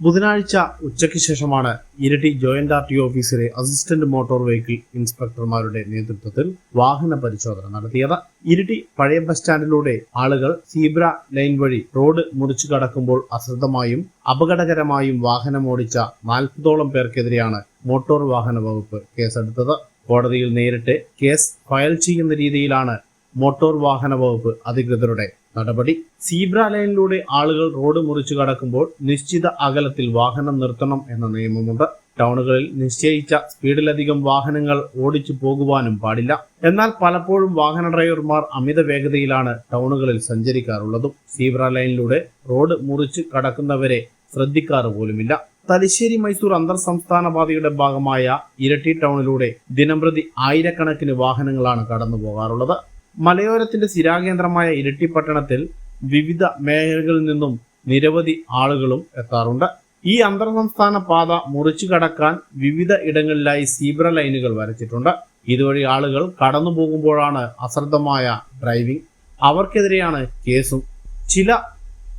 ബുധനാഴ്ച ഉച്ചയ്ക്ക് ശേഷമാണ് ഇരട്ടി ജോയിന്റ് ആർ ടി ഓഫീസിലെ അസിസ്റ്റന്റ് മോട്ടോർ വെഹിക്കിൾ ഇൻസ്പെക്ടർമാരുടെ നേതൃത്വത്തിൽ വാഹന പരിശോധന നടത്തിയത്. ഇരിട്ടി പഴയ ബസ് സ്റ്റാൻഡിലൂടെ ആളുകൾ സീബ്ര ലൈൻ വഴി റോഡ് മുറിച്ചു കടക്കുമ്പോൾ അശ്രദ്ധമായും അപകടകരമായും വാഹനമോടിച്ച നാൽപ്പതോളം പേർക്കെതിരെയാണ് മോട്ടോർ വാഹന വകുപ്പ് കേസെടുത്തത്. കോടതിയിൽ നേരിട്ട് കേസ് ഫയൽ ചെയ്യുന്ന രീതിയിലാണ് മോട്ടോർ വാഹന വകുപ്പ് അധികൃതരുടെ നടപടി. സീബ്ര ലൈനിലൂടെ ആളുകൾ റോഡ് മുറിച്ചു കടക്കുമ്പോൾ നിശ്ചിത അകലത്തിൽ വാഹനം നിർത്തണം എന്ന നിയമമുണ്ട്. ടൗണുകളിൽ നിശ്ചയിച്ച സ്പീഡിലധികം വാഹനങ്ങൾ ഓടിച്ചു പോകുവാനും പാടില്ല. എന്നാൽ പലപ്പോഴും വാഹന ഡ്രൈവർമാർ അമിത വേഗതയിലാണ് ടൗണുകളിൽ സഞ്ചരിക്കാറുള്ളതും. സീബ്ര ലൈനിലൂടെ റോഡ് മുറിച്ച് കടക്കുന്നവരെ ശ്രദ്ധിക്കാറ് പോലുമില്ല. തലശ്ശേരി മൈസൂർ അന്തർ സംസ്ഥാന പാതയുടെ ഭാഗമായ ഇരട്ടി ടൗണിലൂടെ ദിനംപ്രതി ആയിരക്കണക്കിന് വാഹനങ്ങളാണ് കടന്നു പോകാറുള്ളത് മലയോരത്തിന്റെ സ്ഥിരാകേന്ദ്രമായ ഇരട്ടി പട്ടണത്തിൽ വിവിധ മേഖലകളിൽ നിന്നും നിരവധി ആളുകളും എത്താറുണ്ട്. ഈ അന്തർ സംസ്ഥാന പാത മുറിച്ചു കടക്കാൻ വിവിധ ഇടങ്ങളിലായി സീബ്ര ലൈനുകൾ വരച്ചിട്ടുണ്ട്. ഇതുവഴി ആളുകൾ കടന്നു പോകുമ്പോഴാണ് അശ്രദ്ധമായ ഡ്രൈവിംഗ്. അവർക്കെതിരെയാണ് കേസും. ചില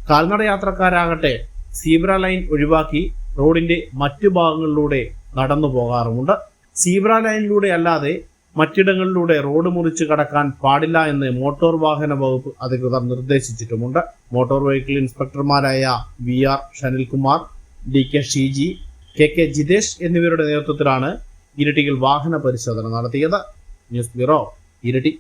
കാൽനട യാത്രക്കാരാകട്ടെ സീബ്ര ലൈൻ ഒഴിവാക്കി റോഡിന്റെ മറ്റു ഭാഗങ്ങളിലൂടെ നടന്നു പോകാറുമുണ്ട്. സീബ്ര ലൈനിലൂടെ അല്ലാതെ മറ്റിടങ്ങളിലൂടെ റോഡ് മുറിച്ച് കടക്കാൻ പാടില്ല എന്ന് മോട്ടോർ വാഹന വകുപ്പ് അധികൃതർ നിർദ്ദേശിച്ചിട്ടുമുണ്ട്. Motor vehicle ഇൻസ്പെക്ടർമാരായ V R Shanilkumar D K Sheeji K K Jithesh എന്നിവരുടെ നേതൃത്വത്തിലാണ് ഇരിട്ടിയിൽ വാഹന പരിശോധന നടത്തിയത്. ന്യൂസ് ബ്യൂറോ ഇരട്ടി.